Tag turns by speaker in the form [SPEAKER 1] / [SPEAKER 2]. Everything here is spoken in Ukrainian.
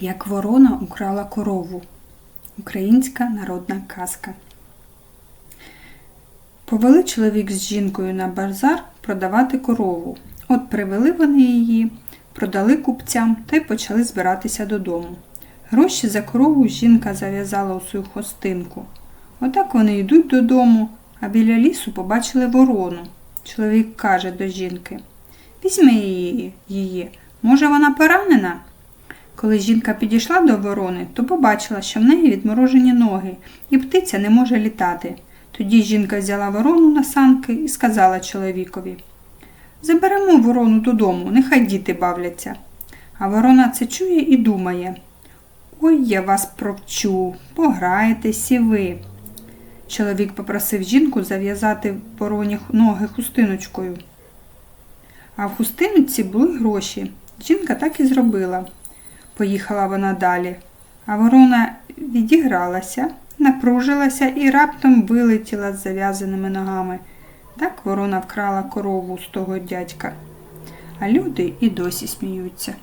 [SPEAKER 1] Як ворона украла корову. Українська народна казка. Повели чоловік з жінкою на базар продавати корову. От привели вони її, продали купцям та й почали збиратися додому. Гроші за корову жінка зав'язала у свою хостинку. Отак вони йдуть додому, а біля лісу побачили ворону. Чоловік каже до жінки: Візьми її, її. може, вона поранена? Коли жінка підійшла до ворони, то побачила, що в неї відморожені ноги, і птиця не може літати. Тоді жінка взяла ворону на санки і сказала чоловікові Заберемо ворону додому, нехай діти бавляться. А ворона це чує і думає Ой, я вас провчу, пограєтесь і ви. Чоловік попросив жінку зав'язати вороні ноги хустиночкою. А в хустинці були гроші. Жінка так і зробила. Поїхала вона далі, а ворона відігралася, напружилася і раптом вилетіла з зав'язаними ногами. Так ворона вкрала корову з того дядька. А люди і досі сміються.